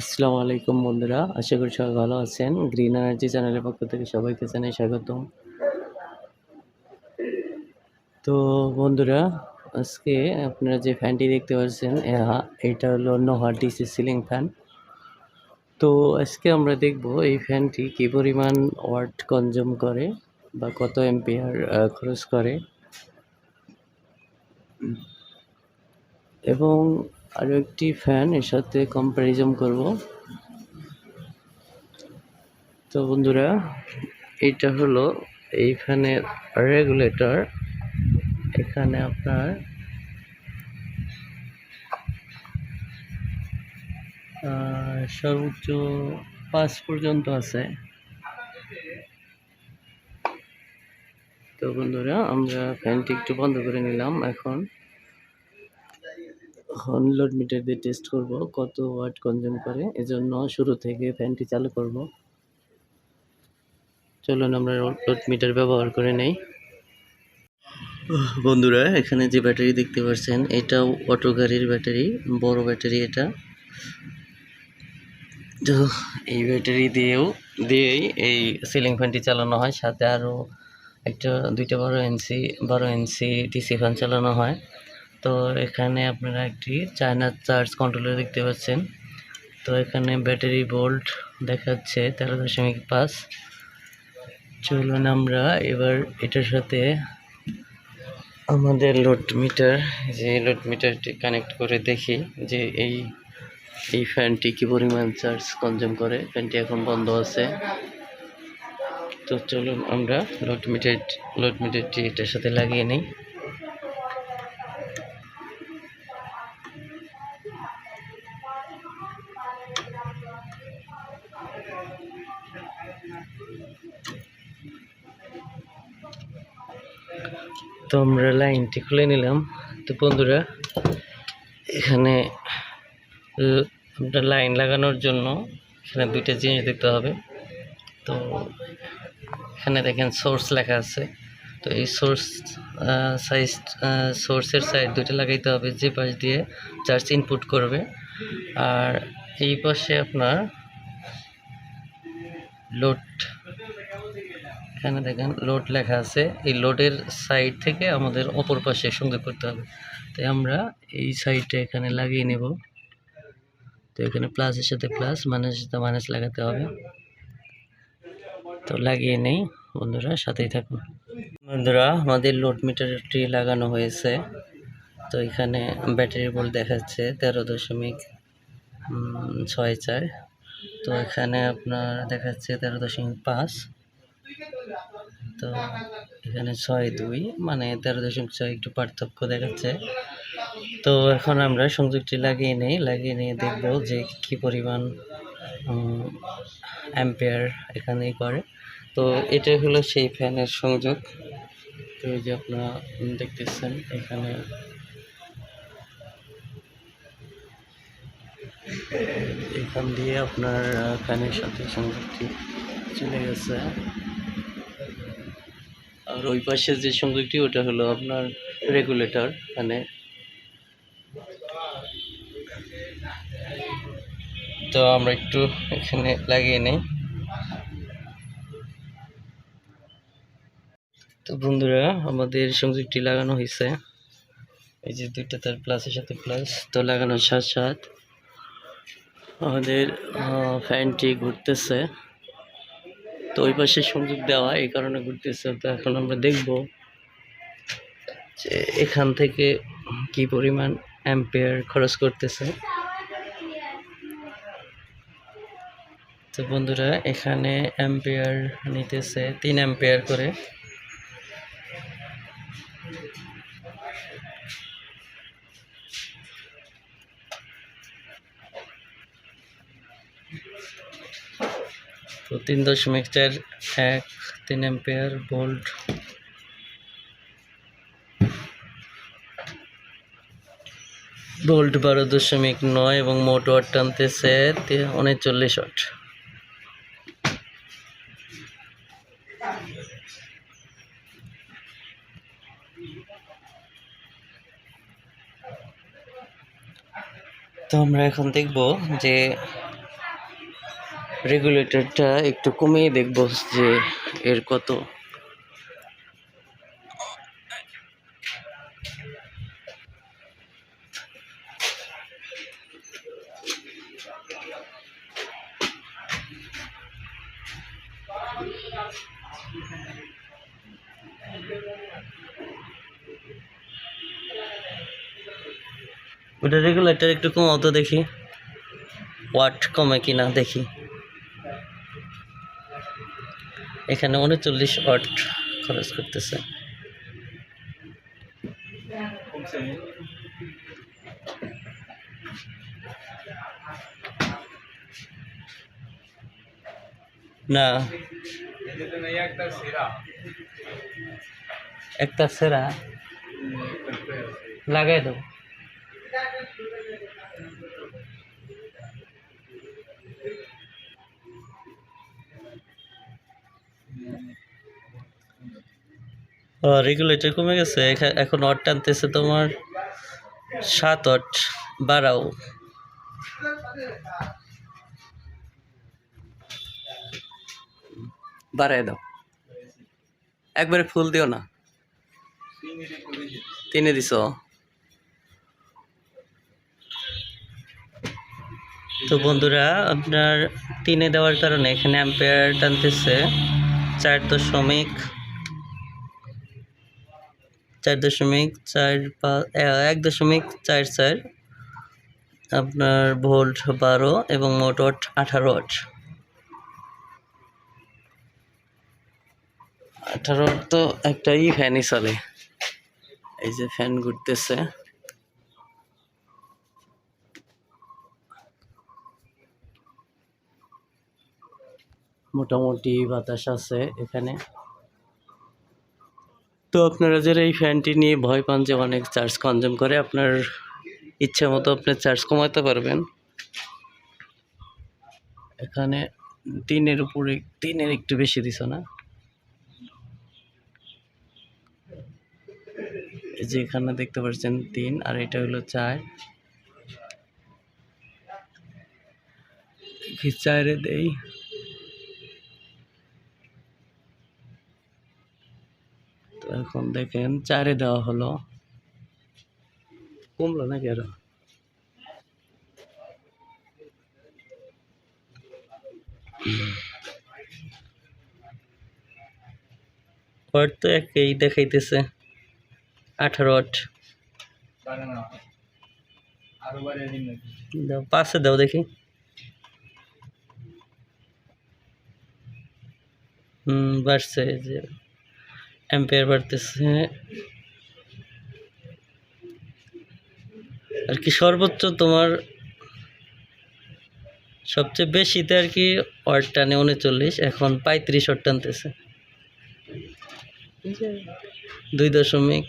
আসসালামু আলাইকুম বন্ধুরা, আশা করি সবাই ভালো আছেন। গ্রিন এনার্জি চ্যানেলের পক্ষ থেকে সবাইকে জানাই স্বাগতম। তো বন্ধুরা, আজকে আপনারা যে ফ্যানটি দেখতে পাচ্ছেন এটা হলো নোহা ডিসি সিলিং ফ্যান। তো আজকে আমরা দেখব এই ফ্যানটি কী পরিমাণ ওয়াট কনজিউম করে বা কত এম্পিয়ার খরচ করে। এবং আরও একটি ফ্যান এর সাথে কম্প্যারিজন করব। তো বন্ধুরা এইটা হলো এই ফ্যানের রেগুলেটর এখানে আপনার সর্বোচ্চ পাঁচ পর্যন্ত আছে। তো বন্ধুরা, আমরা ফ্যানটি একটু বন্ধ করে নিলাম এখন। এখন লোড মিটার দিয়ে টেস্ট করব, কত ওয়াট কনজিউম করে, এজন্য শুরু থেকে ফ্যানটি চালু করব। চলুন আমরা লোড মিটার ব্যবহার করে নেই। বন্ধুরা, এখানে যে ব্যাটারি দেখতে পাচ্ছেন এটা অটো গাড়ির ব্যাটারি বড় ব্যাটারি এটা। তো এই ব্যাটারি দিয়েও, দিয়েই এই সিলিং ফ্যানটি চালানো হয়। সাথে আরও একটা দুইটা বারো ইঞ্চি বারো ইঞ্চি ডিসি ফ্যান চালানো হয়। তো এখানে আপনারা একটি চায়না চার্জ কন্ট্রোলার দেখতে পাচ্ছেন। তো এখানে ব্যাটারি ভোল্ট দেখাচ্ছে তেরো দশমিক পাঁচ। চলুন আমরা এবার এটার সাথে আমাদের লোড মিটার, যে লোড মিটারটি কানেক্ট করে দেখি যে এই এই ফ্যানটি কি পরিমাণ চার্জ কনজিউম করে। ফ্যানটি এখন বন্ধ আছে। তো চলুন আমরা লোড মিটার, লোড মিটারটি এটার সাথে লাগিয়ে নিই। তো আমরা লাইনটি খুলে নিলাম। তো বন্ধুরা, এখানে আপনার লাইন লাগানোর জন্য এখানে দুইটা জিনিস দেখতে হবে। তো এখানে দেখেন সোর্স লেখা আছে। তো এই সোর্স সাইজ সোর্সের সাইড দুইটা লাগাইতে হবে, যে পাশ দিয়ে চার্জ ইনপুট করবে। আর এই পাশে আপনার লোড এখানে দেখেন লোড লেখা আছে। এই লোডের সাইড থেকে আমাদের অপর পাশে সংযোগ করতে হবে। তাই আমরা এই সাইডটা এখানে লাগিয়ে নেব। তো এখানে প্লাসের সাথে প্লাস মাইনাসের সাথে মাইনাস লাগাতে হবে। তো লাগিয়ে নেই, বন্ধুরা, সাথেই থাকুন। বন্ধুরা, আমাদের লোড মিটারটি লাগানো হয়েছে। তো এখানে ব্যাটারি ভোল্ট দেখাচ্ছে, তেরো দশমিক ছয় চার। তো এখানে আপনার দেখাচ্ছে তেরো দশমিক পাঁচ। তো এখানে ছয় দুই মানে তেরো দশমিক ছয় একটু পার্থক্য দেখাচ্ছে। তো এখন আমরা সংযোগটি লাগিয়ে নেই, লাগিয়ে নিয়ে দেখব যে কি পরিমাণ অ্যাম্পেয়ার এখানে করে তো এটাই হলো সেই ফ্যানের সংযোগ। তো যে আপনারা দেখতেছেন এখানে এখান দিয়ে আপনার ফ্যানের সাথে সংযোগটি চলে গেছে। আর ওই পাশে যে সংযোগটি ওটা হলো আপনার রেগুলেটর মানে তো আমরা একটু এখানে লাগিয়ে নেই। তো বন্ধুরা, আমাদের সংযোগটি লাগানো হয়েছে। এই যে দুইটা তার প্লাসের সাথে প্লাস তো লাগানোর সাথ সাথ আমাদের ফ্যানটি ঘুরতেছে। তো ওই পাশে সংযোগ দেওয়া, এই কারণে ঘুরতেছে, তো এখন আমরা দেখব যে এখান থেকে কি পরিমাণ অ্যাম্পেয়ার খরচ করতেছে। তো বন্ধুরা, এখানে অ্যাম্পেয়ার নিতেছে, তিন অ্যাম্পেয়ার করে। তো তিন দশমিক চার এক তিন অ্যাম্পেয়ার ভোল্ট ভোল্ট বারো দশমিক নয় এবং মোট ওয়াট টানতেছে উনচল্লিশ ওয়াট। তো আমরা এখন দেখব যে রেগুলেটরটা একটু কমিয়ে দেখব যে এর কত। ওটা রেগুলেটর একটু কমাও তো দেখি। ওয়াট কমে কিনা দেখি। এখানে উনচল্লিশ ওয়াট খরচ করতেছে। না। একটা সেরা। লাগাই দাও রেগুলেটর কমে গেছে। এখন অট টানতেছে তোমার সাত অট বাড়াও। বাড়াই দাও। একবারে ফুল দিও না। তিনে দিছ। তো বন্ধুরা আপনার তিনে দেওয়ার কারণে এখানে অ্যাম্পেয়ার টানতেছে। চার দশমিক চার দশমিক চার পাঁচ এক দশমিক চার চার, আপনার ভোল্ট বারো এবং মোট ওয়াট আঠারো ওয়াট। আঠারো তো একটাই ফ্যানই চলে। এই যে ফ্যান ঘুরতেছে। মোটামুটি বাতাস আছে এখানে। তো আপনারা যারা এই ফ্যানটি নিয়ে ভয় পান যে অনেক চার্জ কনজিউম করে, আপনার ইচ্ছে মতো আপনি চার্জ কমাতে পারবেন। এখানে তিনের উপরে তিনের একটু বেশি দিছ না? যে এখানে দেখতে পাচ্ছেন তিন আর এটা হলো চার চারে দেই তো এখন দেখেন, চারে দেওয়া হলো। কমলো নাকি আরও? ওয়াট তো একই দেখাইতেছে, আঠারো দাও পাশে দাও দেখি। হুম, বাড়ছে যে। অ্যাম্পেয়ার বাড়তেছে। আর কি সর্বোচ্চ তোমার সবচেয়ে বেশিতে আর কি ওয়াট টানে উনচল্লিশ, এখন পঁয়ত্রিশ ওয়াট টানতেছে। দুই দশমিক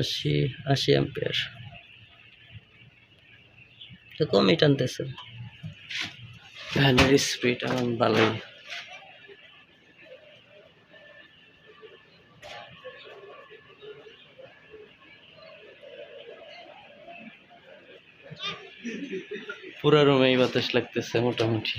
আশি আশি অ্যাম্পেয়ার কমই টানতেছে। ফ্যানের স্পিড এখন ভালোই। পুরা রুমেই বাতাস লাগতেছে মোটামুটি।